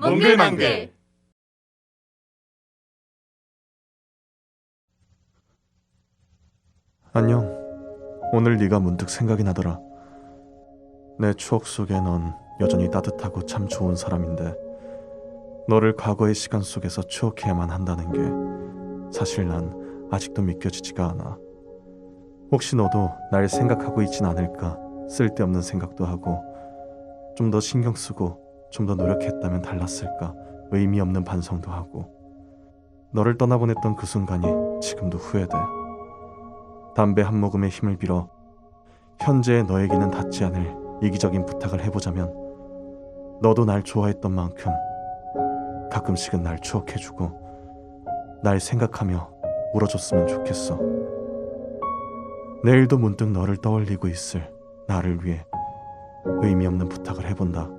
몽글몽글 안녕. 오늘 네가 문득 생각이 나더라. 내 추억 속에 넌 여전히 따뜻하고 참 좋은 사람인데 너를 과거의 시간 속에서 추억해야만 한다는 게 사실 난 아직도 믿겨지지가 않아. 혹시 너도 날 생각하고 있진 않을까 쓸데없는 생각도 하고 좀 더 신경 쓰고 좀 더 노력했다면 달랐을까 의미 없는 반성도 하고 너를 떠나보냈던 그 순간이 지금도 후회돼. 담배 한 모금의 힘을 빌어 현재의 너에게는 닿지 않을 이기적인 부탁을 해보자면 너도 날 좋아했던 만큼 가끔씩은 날 추억해주고 날 생각하며 울어줬으면 좋겠어. 내일도 문득 너를 떠올리고 있을 나를 위해 의미 없는 부탁을 해본다.